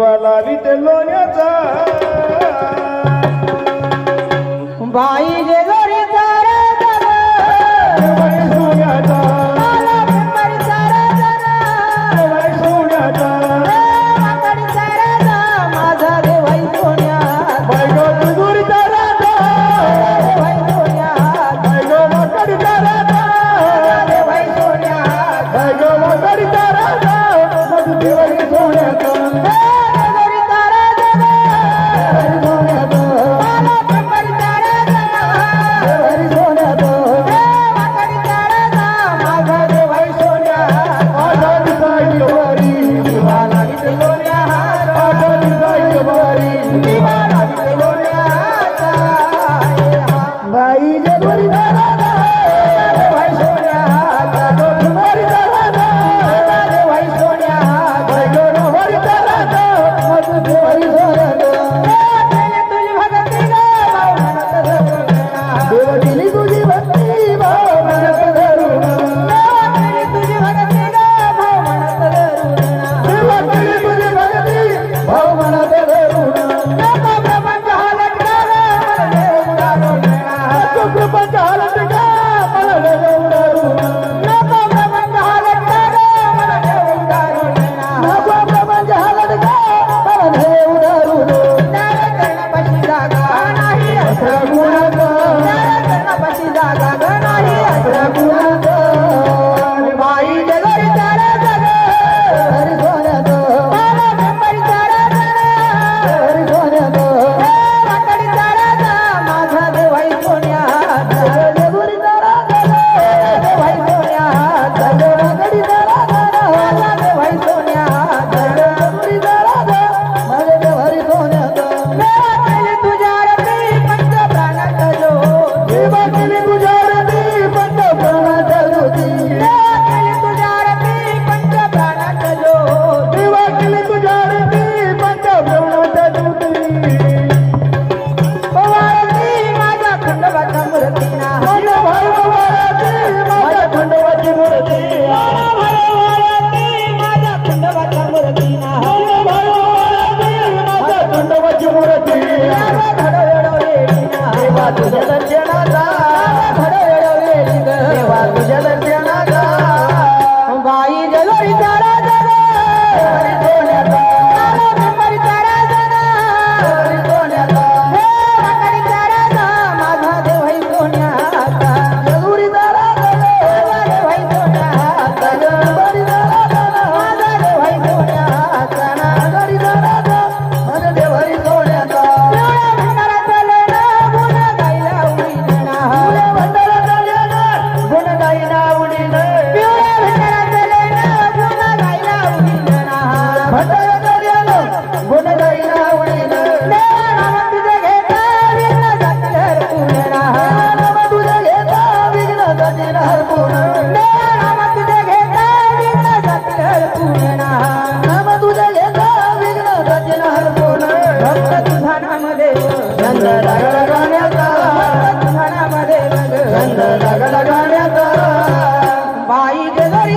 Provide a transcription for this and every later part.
ఇవాళ విటలోనే বাইরে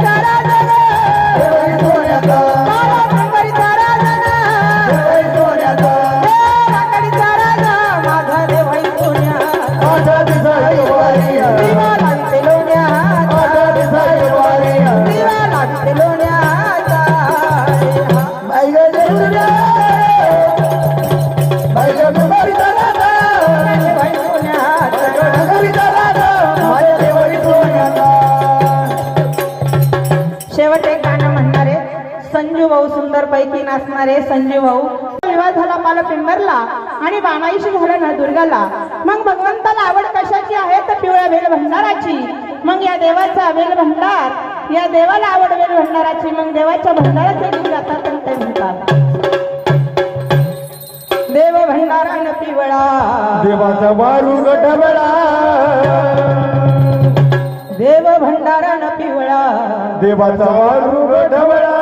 Thank you. पैकी नाचणारे संजय भाऊ. विवाह झाला मला पिंबरला आणि बाणाईशी झालं ना दुर्गाला. मग भगवंताला आवड कशाची आहे? तर पिवळ्या वेळ भंडाराची. मग या देवाचा वेळ भंडार. या देवाला आवड वेळ भंडाराची. मग देवाच्या भंडाराचे गीत जातात ते म्हणतात. देव भंडारा पिवळा. देवाचा वारू ढवळा. देव भंडारा पिवळा. देवाचा वारू ढवळा.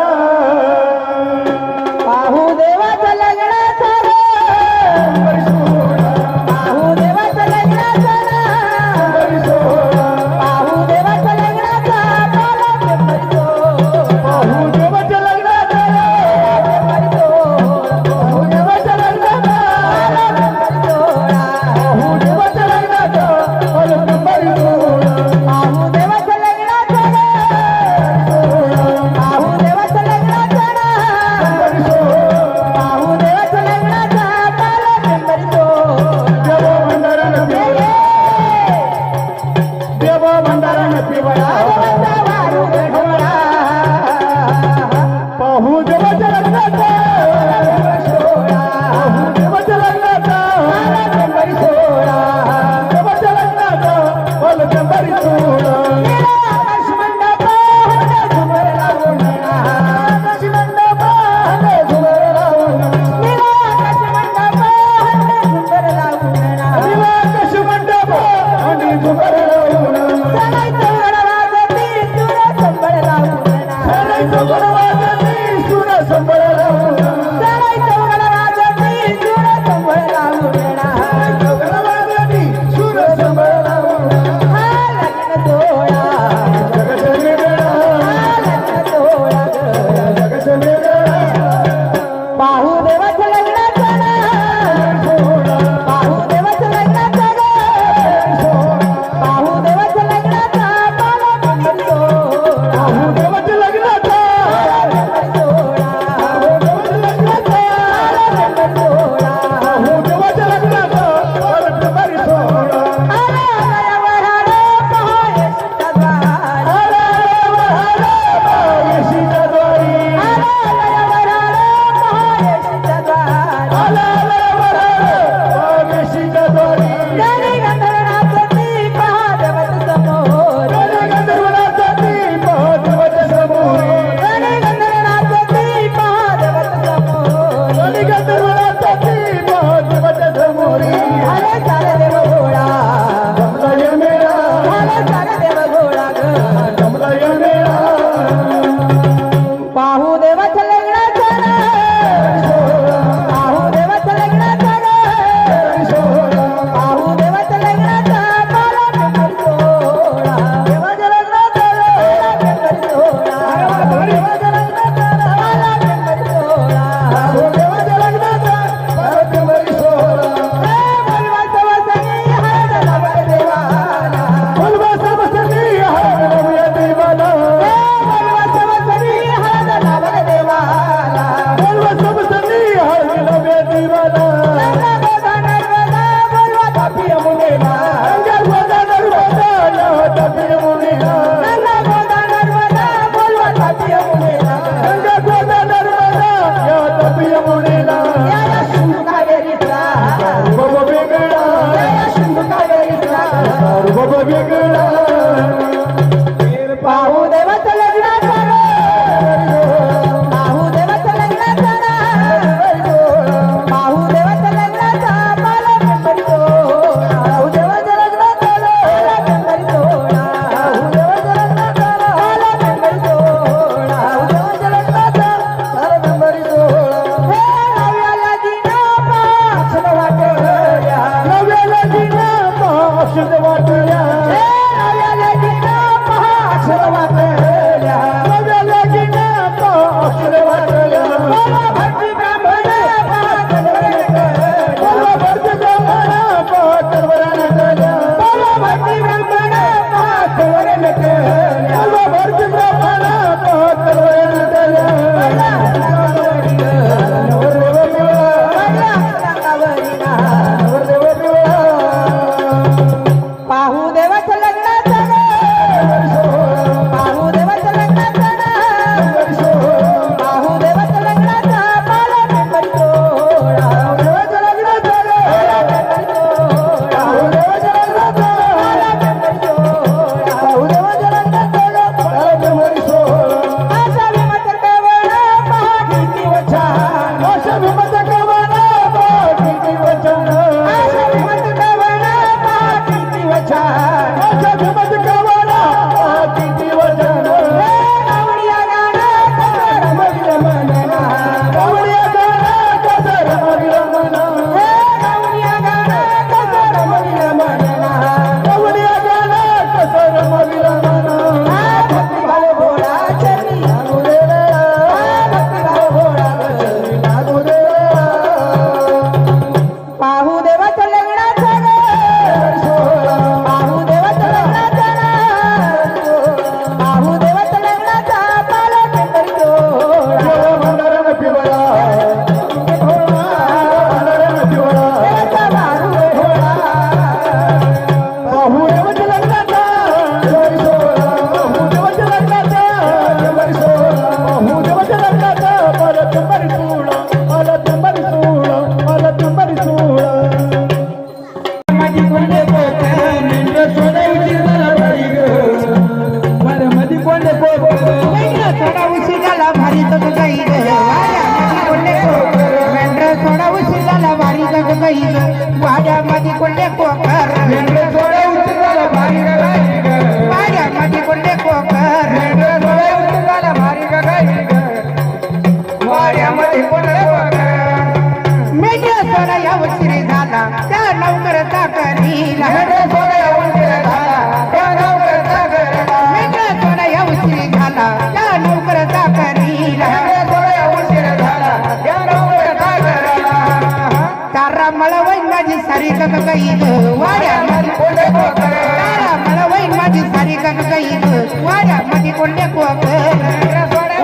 கொண்டே போக்கு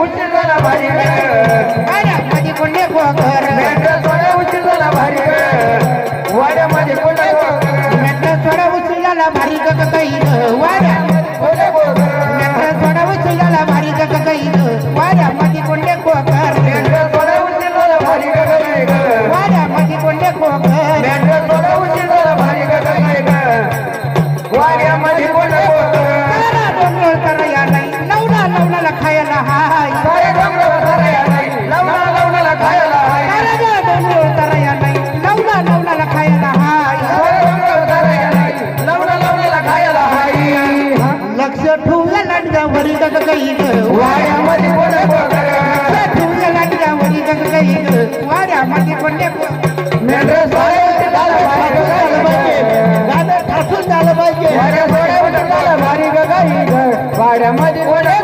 உச்சிதல வரிக மதி கொண்டே போக்கு சொட உச்சிதல வரிக வட மதி கொண்டே போக்கு சொட உச்சிதல வரிக கைது வர சொட உச்சிதல வரிக கைது வர ठेवल्या लाटगावरी गग काही वाऱ्यामध्ये ठेवल्या लाटगावरी गग काही वाऱ्यामध्ये पडले गाणं ठासून झालं पाहिजे. भारी गगाई वाड्यामध्ये बोला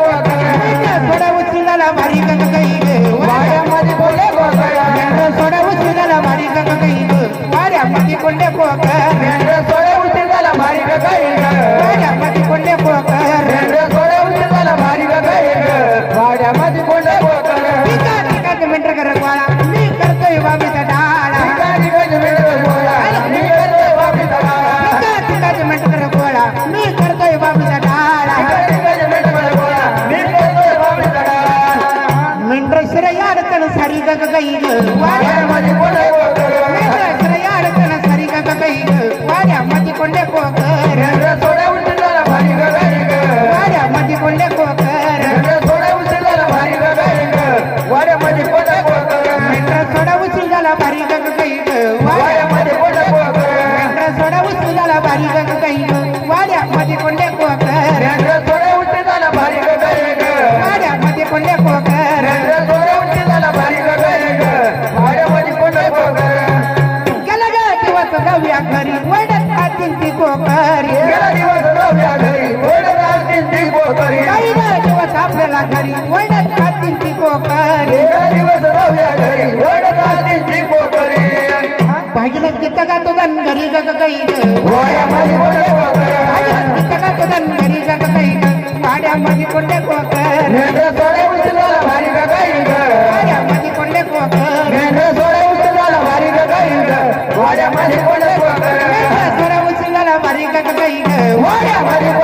थोड्या उचलाला भारी गग काही वाड्यामध्ये बोला थोड्या उचलाला भारी गग काही वाऱ्यामध्ये कोणत्या पोकळ घरी वडत खातील ती कोकरी काही दिवस आपल्याला घरी वडत खातील ती कोकरी भागीला किती का तो दन घरी का काही किती का तो दन घरी का काही पाड्यामध्ये कोणते कोकर पाड्यामध्ये कोण ¡Vaya,